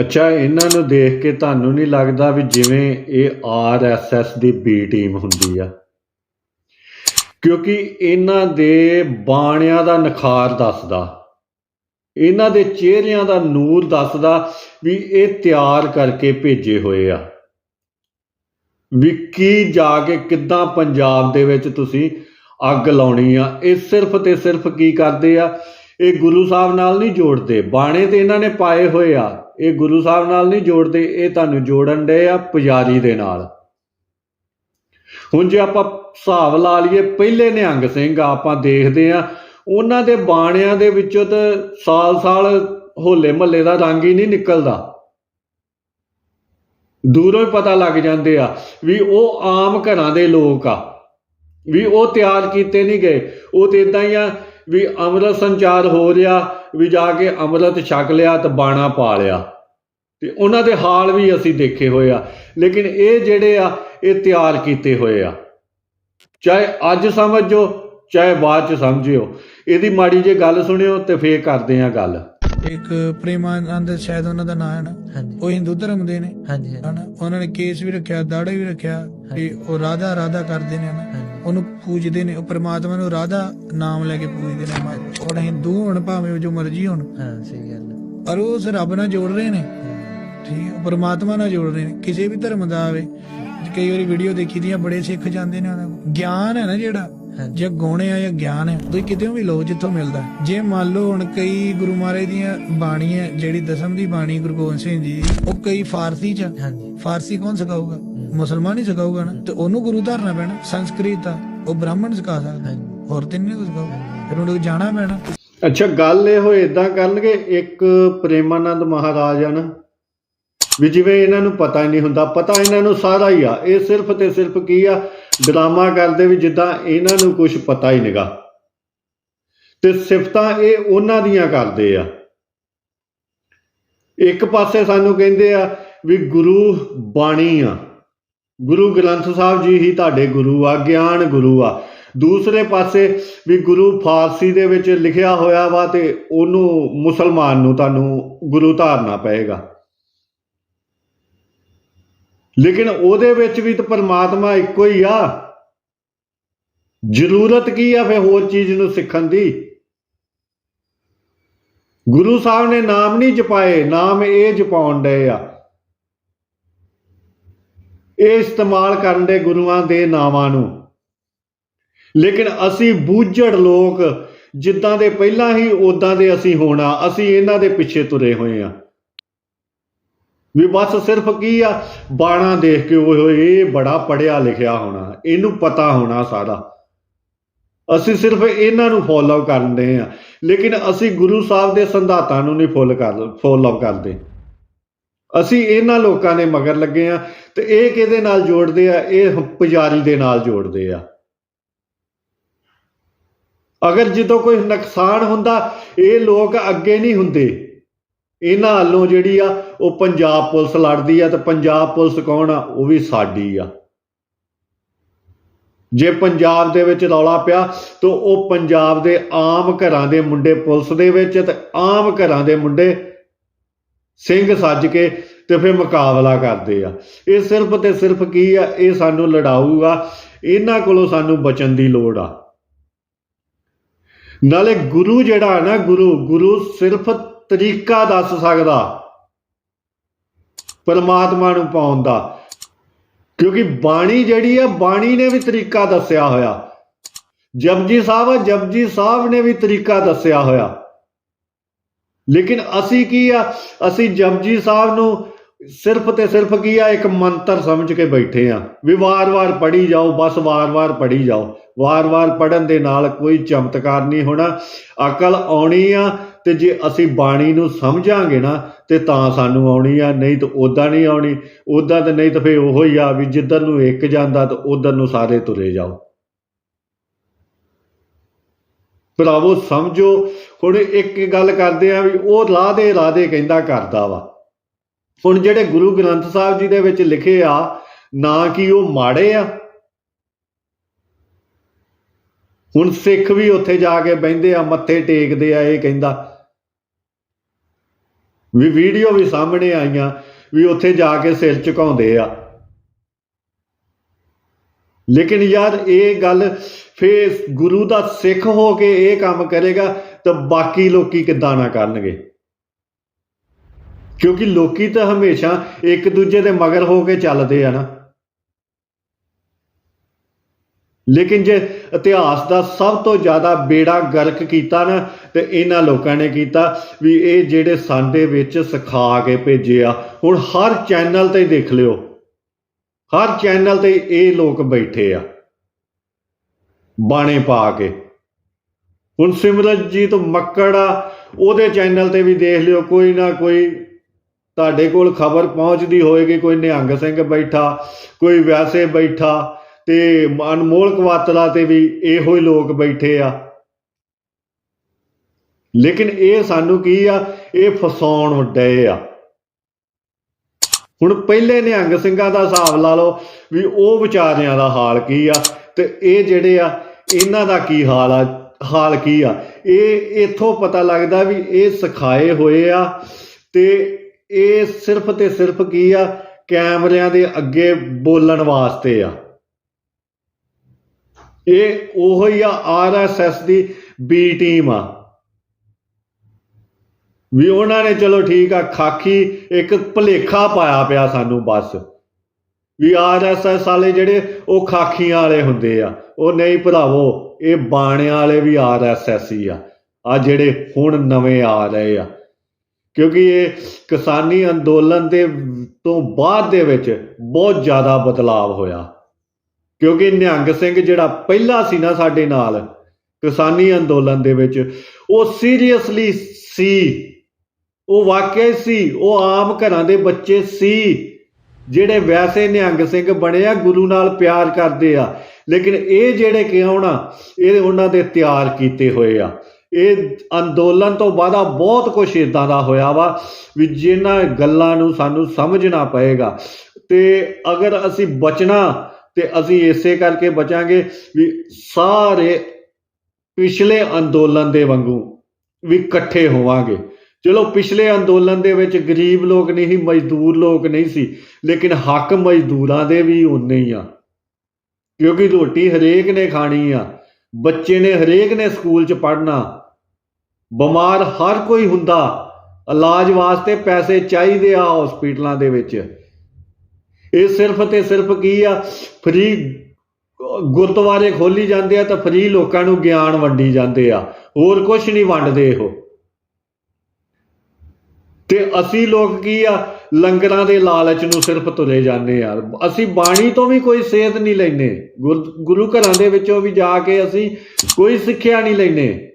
ਅੱਛਾ, ਇਹਨਾਂ ਨੂੰ ਦੇਖ ਕੇ ਤੁਹਾਨੂੰ ਨਹੀਂ ਲੱਗਦਾ ਵੀ ਜਿਵੇਂ ਇਹ ਆਰਐਸਐਸ ਦੀ ਬੀ ਟੀਮ ਹੁੰਦੀ ਆ? ਕਿਉਂਕਿ ਇਹਨਾਂ ਦੇ ਬਾਣਿਆਂ ਦਾ ਨਖਾਰ ਦੱਸਦਾ। ਇਹਨਾਂ ਦੇ ਚਿਹਰਿਆਂ ਦਾ ਨੂਰ ਦੱਸਦਾ ਵੀ ਇਹ ਤਿਆਰ ਕਰਕੇ ਭੇਜੇ ਹੋਏ ਆ। ਵੀ ਕੀ ਜਾ ਕੇ ਕਿੱਦਾਂ ਪੰਜਾਬ ਦੇ ਵਿੱਚ ਤੁਸੀਂ ਅੱਗ ਲਾਉਣੀ ਆ? ਇਹ ਸਿਰਫ ਤੇ ਸਿਰਫ ਕੀ ਕਰਦੇ ਆ? ਇਹ ਗੁਰੂ ਸਾਹਿਬ ਨਾਲ ਨਹੀਂ ਜੋੜਦੇ। ਬਾਣੇ ਤੇ ਇਹਨਾਂ ਨੇ ਪਾਏ ਹੋਏ ਆ। ਇਹ ਗੁਰੂ ਸਾਹਿਬ ਨਾਲ ਨਹੀਂ ਜੋੜਦੇ ਇਹ ਤੁਹਾਨੂੰ ਜੋੜਨ ਦੇ ਆ ਪੁਜਾਰੀ ਦੇ ਨਾਲ। ਹੁਣ ਜੇ ਆਪਾਂ ਹਿਸਾਬ ਲਾ ਲਈਏ ਪਹਿਲੇ ਨਿਹੰਗ ਸਿੰਘ ਆ, ਆਪਾਂ ਦੇਖਦੇ ਆ ਉਹਨਾਂ ਦੇ ਬਾਣਿਆਂ ਦੇ ਵਿੱਚੋਂ ਤਾਂ ਸਾਲ-ਸਾਲ ਹੋਲੇ ਮਹੱਲੇ ਦਾ ਰੰਗ ਹੀ ਨਹੀਂ ਨਿਕਲਦਾ। ਦੂਰੋਂ ਹੀ ਪਤਾ ਲੱਗ ਜਾਂਦੇ ਆ ਵੀ ਉਹ ਆਮ ਘਰਾਂ ਦੇ ਲੋਕ ਆ ਵੀ ਉਹ ਤਿਆਰ ਕੀਤੇ ਨਹੀਂ ਗਏ। ਉਹ ਤੇ ਇਦਾਂ ਹੀ ਆ ਵੀ ਅੰਮ੍ਰਿਤ ਸੰਚਾਰ ਹੋ ਰਿਹਾ ਵੀ ਜਾ ਕੇ ਅੰਮ੍ਰਿਤ ਛਕ ਲਿਆ ਤੇ ਬਾਣਾ ਪਾ ਲਿਆ। ਤੇ ਉਹਨਾਂ ਦੇ ਹਾਲ ਵੀ ਅਸੀਂ ਦੇਖੇ ਹੋਏ ਆ। ਲੇਕਿਨ ਇਹ ਜਿਹੜੇ ਆ ਇਹ ਤਿਆਰ ਕੀਤੇ ਹੋਏ ਆ। ਚਾਹੇ ਅੱਜ ਸਮਝੋ ਚਾਹੇ ਬਾਅਦ ਚ ਸਮਝਿਓ। ਇਹਦੀ ਮਾੜੀ ਜੇ ਗੱਲ ਸੁਣਿਓ ਤੇ ਫੇਰ ਕਰਦੇ ਆ ਗੱਲ। ਇੱਕ ਪ੍ਰੇਮਾਨੰਦ ਸ਼ਾਇਦ ਉਹਨਾਂ ਦਾ ਨਾਮ ਹੈ ਉਹ ਹਿੰਦੂ ਧਰਮ ਦੇ ਨੇ। ਹਾਂਜੀ ਹਾਂਜੀ, ਹਨਾ? ਉਹਨਾਂ ਨੇ ਕੇਸ ਵੀ ਰੱਖਿਆ ਦਾੜੇ ਵੀ ਰੱਖਿਆ ਤੇ ਉਹ ਰਾਧਾ ਰਾਧਾ ਕਰਦੇ ਨੇ ਹਨਾ? ਉਹਨੂੰ ਪੂਜਦੇ ਨੇ ਉਹ ਪ੍ਰਮਾਤਮਾ ਨੂੰ ਰਾਧਾ ਨਾਮ ਲੈ ਕੇ ਪੂਜਦੇ ਨੇ। ਮਾ- ਉਹ ਹਿੰਦੂ ਹੋਣ ਭਾਵੇਂ ਉਹ ਜੋ ਮਰਜ਼ੀ ਹੋਣ। ਹਾਂ ਸਹੀ ਗੱਲ ਪਰ ਉਹ ਉਸ ਰੱਬ ਨਾਲ ਜੋੜ ਰਹੇ ਨੇ। ਠੀਕ ਹੈ ਉਹ ਪ੍ਰਮਾਤਮਾ ਨਾਲ ਜੋੜ ਰਹੇ ਨੇ ਕਿਸੇ ਵੀ ਧਰਮ ਦਾ ਆਵੇ। ਕਈ ਵਾਰੀ ਵੀਡੀਓ ਦੇਖੀ ਦੀਆਂ ਬੜੇ ਸਿੱਖ ਜਾਂਦੇ ਨੇ ਉਹਨਾਂ ਕੋਲ। ਗਿਆਨ ਹੈ ਨਾ ਜਿਹੜਾ? ਜੇ ਗੁਣ ਆ ਜਾਂ ਗਿਆਨ ਹੈ। ਤੁਸੀਂ ਕਿਤੇ ਵੀ ਲਓ ਜਿੱਥੋਂ ਮਿਲਦਾ। ਜੇ ਮੰਨ ਲਓ ਹੁਣ ਕਈ ਗੁਰੂ ਮਹਾਰਾਜ ਦੀਆਂ ਬਾਣੀਆਂ ਜਿਹੜੀ ਦਸਮ ਦੀ ਬਾਣੀ ਗੁਰੂ ਗੋਬਿੰਦ ਸਿੰਘ ਜੀ ਉਹ ਕਈ ਫਾਰਸੀ ਚ। ਹਾਂਜੀ। ਫਾਰਸੀ ਕੌਣ ਸਿਖਾਊਗਾ? ਮੁਸਲਮਾਨ ਹੀ ਸਿਖਾਊਗਾ ਨਾ। ਤੇ ਉਹਨੂੰ ਗੁਰੂ ਧਾਰਨਾ ਪੈਣਾ ਸੰਸਕ੍ਰਿਤ ਆ। ਉਹ ਬ੍ਰਾਹਮਣ ਸਿਖਾ ਸਕਦਾ। ਹੋਰ ਤੇ ਨਹੀਂ ਕੁਝ ਫਿਰ ਉਹਨੂੰ ਜਾਣਾ ਪੈਣਾ। ਅੱਛਾ ਗੱਲ ਇਹ ਹੋਏ ਇਦਾਂ ਕਰਨਗੇ ਇੱਕ ਪ੍ਰੇਮਾਨੰਦ ਮਹਾਰਾਜ ਆ ਨਾ ਵੀ ਜਿਵੇਂ ਇਹਨਾਂ ਨੂੰ ਪਤਾ ਹੀ ਨਹੀਂ ਹੁੰਦਾ, ਪਤਾ ਇਹਨਾਂ ਨੂੰ ਸਾਰਾ ਹੀ ਆ। ਇਹ ਸਿਰਫ ਤੇ ਸਿਰਫ ਕੀ ਆ? ਡਰਾਮਾ ਕਰਦੇ ਵੀ ਜਿੱਦਾਂ ਇਹਨਾਂ ਨੂੰ ਕੁਝ ਪਤਾ ਹੀ ਨਹੀਂਗਾ। ਤੇ ਸਿਫਤਾਂ ਇਹ ਉਹਨਾਂ ਦੀਆਂ ਕਰਦੇ ਆ। ਇੱਕ ਪਾਸੇ ਸਾਨੂੰ ਕਹਿੰਦੇ ਆ ਵੀ ਗੁਰੂ ਬਾਣੀ ਆ। ਗੁਰੂ ਗ੍ਰੰਥ ਸਾਹਿਬ ਜੀ ਹੀ ਤੁਹਾਡੇ ਗੁਰੂ ਆ, ਗਿਆਨ ਗੁਰੂ ਆ। ਦੂਸਰੇ ਪਾਸੇ ਵੀ ਗੁਰੂ ਫਾਰਸੀ ਦੇ ਵਿੱਚ ਲਿਖਿਆ ਹੋਇਆ ਵਾ ਤੇ ਉਹਨੂੰ ਮੁਸਲਮਾਨ ਨੂੰ ਤੁਹਾਨੂੰ ਗੁਰੂ ਧਾਰਨਾ ਪਏਗਾ। ਲੇਕਿਨ ਉਹਦੇ ਵਿੱਚ ਵੀ ਤਾਂ ਪਰਮਾਤਮਾ ਇੱਕੋ ਹੀ ਆ। ਜ਼ਰੂਰਤ ਕੀ ਆ ਫੇ ਹੋਰ ਚੀਜ਼ ਨੂੰ ਸਿੱਖਣ ਦੀ? ਗੁਰੂ ਸਾਹਿਬ ਨੇ ਨਾਮ ਨਹੀਂ ਜਪਾਏ, ਨਾਮ ਇਹ ਜਪਾਉਣ ਡਏ ਆ। ਇਹ ਇਸਤੇਮਾਲ ਕਰਨ ਦੇ ਗੁਰੂਆਂ ਦੇ ਨਾਵਾਂ ਨੂੰ। ਲੇਕਿਨ ਅਸੀਂ ਬੂਝੜ ਲੋਕ, ਜਿੱਦਾਂ ਦੇ ਪਹਿਲਾਂ ਹੀ ਉਦਾਂ ਦੇ ਅਸੀਂ ਹੋਣਾ, ਅਸੀਂ ਇਹਨਾਂ ਦੇ ਪਿੱਛੇ ਤੁਰੇ ਹੋਏ ਆ। ਵੀ ਬਸ ਸਿਰਫ ਕੀ ਆ? ਬਾਣਾ ਦੇਖ ਕੇ ਉਹ ਇਹ ਬੜਾ ਪੜਿਆ ਲਿਖਿਆ ਹੋਣਾ, ਇਹਨੂੰ ਪਤਾ ਹੋਣਾ ਸਾਰਾ। ਅਸੀਂ ਸਿਰਫ ਇਹਨਾਂ ਨੂੰ ਫੋਲੋ ਕਰਦੇ ਆ, ਲੇਕਿਨ ਅਸੀਂ ਗੁਰੂ ਸਾਹਿਬ ਦੇ ਸੰਧਾਤਾਂ ਨੂੰ ਨਹੀਂ ਫੋਲੋ ਕਰ ਫੋਲੋ ਕਰਦੇ। ਅਸੀਂ ਇਹਨਾਂ ਲੋਕਾਂ ਦੇ ਮਗਰ ਲੱਗੇ ਆ ਤੇ ਇਹ ਕਿਹਦੇ ਨਾਲ ਜੋੜਦੇ ਆ? ਇਹ ਪੁਜਾਰੀ ਦੇ ਨਾਲ ਜੋੜਦੇ ਆ। ਅਗਰ ਜਦੋਂ ਕੋਈ ਨੁਕਸਾਨ ਹੁੰਦਾ, ਇਹ ਲੋਕ ਅੱਗੇ ਨਹੀਂ ਹੁੰਦੇ। ਇਹਨਾਂ ਵੱਲੋਂ ਜਿਹੜੀ ਆ, ਉਹ ਪੰਜਾਬ ਪੁਲਿਸ ਲੜਦੀ ਆ ਤੇ ਪੰਜਾਬ ਪੁਲਿਸ ਕੌਣ ਆ? ਉਹ ਵੀ ਸਾਡੀ ਆ। ਜੇ ਪੰਜਾਬ ਦੇ ਵਿੱਚ ਰੌਲਾ ਪਿਆ, ਤਾਂ ਉਹ ਪੰਜਾਬ ਦੇ ਆਮ ਘਰਾਂ ਦੇ ਮੁੰਡੇ ਪੁਲਿਸ ਦੇ ਵਿੱਚ ਤੇ ਆਮ ਘਰਾਂ ਦੇ ਮੁੰਡੇ ਸਿੰਘ ਸੱਜ ਕੇ ਤੇ ਫਿਰ ਮੁਕਾਬਲਾ ਕਰਦੇ ਆ। ਇਹ ਸਿਰਫ ਤੇ ਸਿਰਫ ਕੀ ਆ? ਇਹ ਸਾਨੂੰ ਲੜਾਊਗਾ ਇਹਨਾਂ ਕੋਲੋਂ ਸਾਨੂੰ ਬਚਣ ਦੀ ਲੋੜ ਆ। ਨਾਲੇ ਗੁਰੂ ਜਿਹੜਾ ਨਾ, ਗੁਰੂ ਗੁਰੂ ਸਿਰਫ ਤਰੀਕਾ ਦੱਸ ਸਕਦਾ। ਪਰਮਾਤਮਾ ਨੂੰ ਪਾਉਣ ਦਾ। ਕਿਉਂਕਿ ਬਾਣੀ ਜਿਹੜੀ ਆ, ਬਾਣੀ ਨੇ ਵੀ ਤਰੀਕਾ ਦੱਸਿਆ ਹੋਇਆ। ਜਪਜੀ ਸਾਹਿਬ ਆ, ਜਪਜੀ ਸਾਹਿਬ ਨੇ ਵੀ ਤਰੀਕਾ ਦੱਸਿਆ ਹੋਇਆ। ਲੇਕਿਨ ਅਸੀਂ ਕੀ ਆ, ਅਸੀਂ ਜਪਜੀ ਸਾਹਿਬ ਨੂੰ ਸਿਰਫ ਤੇ ਸਿਰਫ ਕੀ ਆ, ਇੱਕ ਮੰਤਰ ਸਮਝ ਕੇ ਬੈਠੇ ਆ। ਵੀ ਵਾਰ-ਵਾਰ ਪੜ੍ਹੀ ਜਾਓ, ਬਸ ਵਾਰ-ਵਾਰ ਪੜ੍ਹੀ ਜਾਓ। ਵਾਰ-ਵਾਰ ਪੜਨ ਦੇ ਨਾਲ ਕੋਈ ਚਮਤਕਾਰ ਨਹੀਂ ਹੋਣਾ। ਅਕਲ ਆਉਣੀ ਆ ਤੇ ਜੇ ਅਸੀਂ ਬਾਣੀ ਨੂੰ ਸਮਝਾਂਗੇ ਨਾ, ਤੇ ਤਾਂ ਸਾਨੂੰ ਆਉਣੀ ਆ, ਨਹੀਂ ਤਾਂ ਉਦਾਂ ਨਹੀਂ ਆਉਣੀ। ਉਦਾਂ ਤੇ ਨਹੀਂ ਤਾਂ ਫੇ ਉਹੋ ਹੀ ਆ ਵੀ ਜਿੱਧਰ ਨੂੰ ਇੱਕ ਜਾਂਦਾ ਤਾਂ ਉਧਰ ਨੂੰ ਸਾਰੇ ਤੁਰੇ ਜਾਓ। ਭਰਾਵੋ, ਸਮਝੋ। ਹੁਣ ਇੱਕ ਗੱਲ ਕਰਦੇ ਆ ਵੀ ਉਹ ਰਾਧੇ ਰਾਧੇ ਕਹਿੰਦਾ ਕਰਦਾ ਵਾ। ਹੁਣ ਜਿਹੜੇ ਗੁਰੂ ਗ੍ਰੰਥ ਸਾਹਿਬ ਜੀ ਦੇ ਵਿੱਚ ਲਿਖੇ ਆ, ਨਾ ਕਿ ਉਹ ਮਾੜੇ ਆ। ਹੁਣ ਸਿੱਖ ਵੀ ਉੱਥੇ ਜਾ ਕੇ ਬਹਿੰਦੇ ਆ, ਮੱਥੇ ਟੇਕਦੇ ਆ, ਇਹ ਕਹਿੰਦਾ ਵੀ ਵੀਡੀਓ ਵੀ ਸਾਹਮਣੇ ਆਈਆਂ ਵੀ ਉੱਥੇ ਜਾ ਕੇ ਸਿਰ ਝੁਕਾਉਂਦੇ ਆ। ਲੇਕਿਨ ਯਾਰ ਇਹ ਗੱਲ ਫੇਰ ਗੁਰੂ ਦਾ ਸਿੱਖ ਹੋ ਕੇ ਇਹ ਕੰਮ ਕਰੇਗਾ ਤਾਂ ਬਾਕੀ ਲੋਕੀ ਕਿੱਦਾਂ ਨਾ ਕਰਨਗੇ। ਕਿਉਂਕਿ ਲੋਕੀ ਤਾਂ ਹਮੇਸ਼ਾ ਇੱਕ ਦੂਜੇ ਦੇ ਮਗਰ ਹੋ ਕੇ ਚੱਲਦੇ ਆ ਨਾ। ਲੇਕਿਨ ਜੇ ਇਤਿਹਾਸ ਦਾ ਸਭ ਤੋਂ ਜ਼ਿਆਦਾ ਬੇੜਾ ਗਰਕ ਕੀਤਾ ਨਾ, ਤੇ ਇਹਨਾਂ ਲੋਕਾਂ ਨੇ ਕੀਤਾ ਵੀ ਇਹ ਜਿਹੜੇ ਸਾਡੇ ਵਿੱਚ ਸਿਖਾ ਕੇ ਭੇਜੇ ਆ, ਹੁਣ ਹਰ ਚੈਨਲ ਤੇ ਦੇਖ ਲਿਓ। ਹਰ ਚੈਨਲ ਤੇ ਇਹ ਲੋਕ ਬੈਠੇ ਆ, ਬਾਣੇ ਪਾ ਕੇ। ਹੁਣ ਸਿਮਰਨਜੀਤ ਮੱਕੜ ਆ, ਉਹਦੇ ਚੈਨਲ ਤੇ ਵੀ ਦੇਖ ਲਿਓ, ਕੋਈ ਨਾ ਕੋਈ ਤੁਹਾਡੇ ਕੋਲ ਖਬਰ ਪਹੁੰਚਦੀ ਹੋਏਗੀ, ਕੋਈ ਨਿਹੰਗ ਸਿੰਘ ਬੈਠਾ, ਕੋਈ ਵੈਸੇ ਬੈਠਾ ਤੇ ਅਨਮੋਲ ਕਵਾਤਲਾ ਤੇ ਵੀ ਇਹੋ ਹੀ ਲੋਕ ਬੈਠੇ ਆ। ਲੇਕਿਨ ਇਹ ਸਾਨੂੰ ਕੀ ਆ? ਇਹ ਫਸਾਉਣ ਡਏ ਆ। ਹੁਣ ਪਹਿਲੇ ਨਿਹੰਗ ਸਿੰਘਾਂ ਦਾ ਹਿਸਾਬ ਲਾ ਲਓ ਵੀ ਉਹ ਵਿਚਾਰਿਆਂ ਦਾ ਹਾਲ ਕੀ ਆ ਤੇ ਇਹ ਜਿਹੜੇ ਆ, ਇਹਨਾਂ ਦਾ ਕੀ ਹਾਲ ਆ, ਹਾਲ ਕੀ ਆ? ਇਹ ਇਥੋਂ ਪਤਾ ਲੱਗਦਾ ਵੀ ਇਹ ਸਿਖਾਏ ਹੋਏ ਆ ਤੇ ਇਹ ਸਿਰਫ ਤੇ ਸਿਰਫ ਕੀ ਆ? ਕੈਮਰਿਆਂ ਦੇ ਅੱਗੇ ਬੋਲਣ ਵਾਸਤੇ ਆ। ਇਹ ਉਹੋ ਹੀ ਆ ਆਰਐਸਐਸ ਦੀ ਬੀ ਟੀਮ ਆ। ਵੀ ਉਹਨਾਂ ਨੇ ਚਲੋ ਠੀਕ ਆ, ਖਾਕੀ ਇੱਕ ਭਲੇਖਾ ਪਾਇਆ ਪਿਆ ਸਾਨੂੰ ਬਸ। ਵੀ ਆਰਐਸਐਸ ਵਾਲੇ ਜਿਹੜੇ ਉਹ ਖਾਖੀਆਂ ਵਾਲੇ ਹੁੰਦੇ ਆ, ਉਹ ਨਹੀਂ ਭਰਾਵੋ, ਇਹ ਬਾਣਿਆਂ ਵਾਲੇ ਵੀ ਆਰਐਸਐਸ ਹੀ ਆ। ਆ ਜਿਹੜੇ ਹੁਣ ਨਵੇਂ ਆ ਰਹੇ ਆ। ਕਿਉਂਕਿ ਇਹ ਕਿਸਾਨੀ ਅੰਦੋਲਨ ਦੇ ਤੋਂ ਬਾਅਦ ਦੇ ਵਿੱਚ ਬਹੁਤ ਜ਼ਿਆਦਾ ਬਦਲਾਅ ਹੋਇਆ। ਕਿਉਂਕਿ ਨਿਹੰਗ ਸਿੰਘ ਜਿਹੜਾ ਪਹਿਲਾ ਸੀ ਨਾ ਸਾਡੇ ਨਾਲ, ਕਿਸਾਨੀ ਅੰਦੋਲਨ ਦੇ ਵਿੱਚ, ਉਹ ਸੀਰੀਅਸਲੀ ਸੀ। ਉਹ ਵਾਕਿਆ ਸੀ, ਉਹ ਆਮ ਘਰਾਂ ਦੇ ਬੱਚੇ ਸੀ, ਜਿਹੜੇ ਵੈਸੇ ਨਿਹੰਗ ਸਿੰਘ ਬਣੇ ਆ, ਗੁਰੂ ਨਾਲ ਪਿਆਰ ਕਰਦੇ ਆ। ਲੇਕਿਨ ਇਹ ਜਿਹੜੇ ਕਿਉਂ ਨਾ ਇਹ ਉਹਨਾਂ ਦੇ ਤਿਆਰ ਕੀਤੇ ਹੋਏ ਆ। ਇਹ ਅੰਦੋਲਨ ਤੋਂ ਬਾਅਦ ਬਹੁਤ ਕੁਝ ਇਦਾਂ ਦਾ ਹੋਇਆ ਵਾ, ਵੀ ਜਿਨ੍ਹਾਂ ਗੱਲਾਂ ਨੂੰ ਸਾਨੂੰ ਸਮਝਣਾ ਪਏਗਾ। ਤੇ ਅਗਰ ਅਸੀਂ ਬਚਣਾ ਤੇ ਅਸੀਂ ਇਸੇ ਕਰਕੇ ਬਚਾਂਗੇ ਵੀ ਸਾਰੇ ਪਿਛਲੇ ਅੰਦੋਲਨ ਦੇ ਵਾਂਗੂ ਵੀ ਇਕੱਠੇ ਹੋਵਾਂਗੇ। ਚਲੋ, ਪਿਛਲੇ ਅੰਦੋਲਨ ਦੇ ਵਿੱਚ ਗਰੀਬ ਲੋਕ ਨਹੀਂ ਸੀ, ਮਜ਼ਦੂਰ ਲੋਕ ਨਹੀਂ ਸੀ, ਲੇਕਿਨ ਹੱਕ ਮਜ਼ਦੂਰਾਂ ਦੇ ਵੀ ਉਨੇ ਹੀ ਆ। ਕਿਉਂਕਿ ਰੋਟੀ ਹਰੇਕ ਨੇ ਖਾਣੀ ਆ, ਬੱਚੇ ਨੇ ਹਰੇਕ ਨੇ ਸਕੂਲ 'ਚ ਪੜ੍ਹਨਾ, ਬਿਮਾਰ ਹਰ ਕੋਈ ਹੁੰਦਾ, ਇਲਾਜ ਵਾਸਤੇ ਪੈਸੇ ਚਾਹੀਦੇ ਆ ਹਸਪੀਟਲਾਂ ਦੇ ਵਿੱਚ। ਇਹ ਸਿਰਫ ਤੇ ਸਿਰਫ ਕੀ ਆ? ਫ੍ਰੀ ਗੁਰਦੁਆਰੇ ਖੋਲੀ ਜਾਂਦੇ ਆ ਤਾਂ ਫਰੀ ਲੋਕਾਂ ਨੂੰ ਗਿਆਨ ਵੰਡੀ ਜਾਂਦੇ ਆ। ਹੋਰ ਕੁਝ ਨਹੀਂ ਵੰਡਦੇ ਇਹੋ। ਤੇ ਅਸੀਂ ਲੋਕ ਕੀ ਆ? ਲੰਗਰਾਂ ਦੇ ਲਾਲਚ ਨੂੰ ਸਿਰਫ ਤੁਰੇ ਜਾਂਦੇ ਆ। ਅਸੀਂ ਬਾਣੀ ਤੋਂ ਵੀ ਕੋਈ ਸੇਧ ਨਹੀਂ ਲੈਨੇ ਗੁਰੂ ਘਰਾਂ ਦੇ ਵਿੱਚੋਂ ਵੀ ਜਾ ਕੇ ਅਸੀਂ ਕੋਈ ਸਿੱਖਿਆ ਨਹੀਂ ਲੈਨੇ